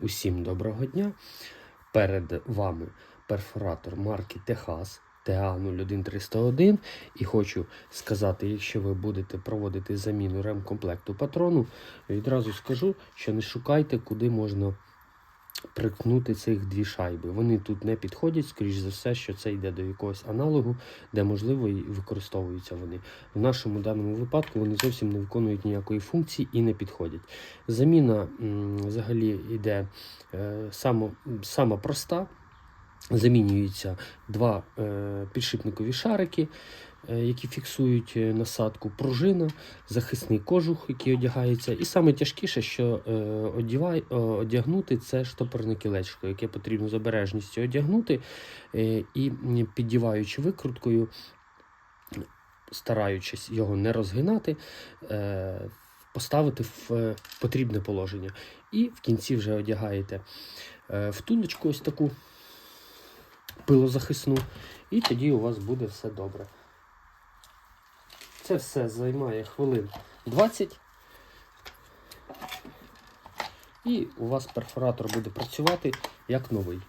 Усім доброго дня. Перед вами перфоратор марки Техас TA01301. І хочу сказати, якщо ви будете проводити заміну ремкомплекту патрону, відразу скажу, що не шукайте, куди можна прикнути цих дві шайби. Вони тут не підходять, скоріш за все, що це йде до якогось аналогу, де можливо і використовуються вони. В нашому даному випадку вони зовсім не виконують ніякої функції і не підходять. Заміна взагалі йде е, сама проста. Замінюються два е, підшипникові шарики, е, які фіксують е, насадку, пружина, захисний кожух, який одягається. І саме тяжкіше, що одягнути, це штопорне кілечко, яке потрібно з обережністю одягнути і піддіваючи викруткою, стараючись його не розгинати, поставити в потрібне положення. І в кінці вже одягаєте втулочку ось таку пилозахисну, і тоді у вас буде все добре. Це все займає хвилин 20. І у вас перфоратор буде працювати як новий.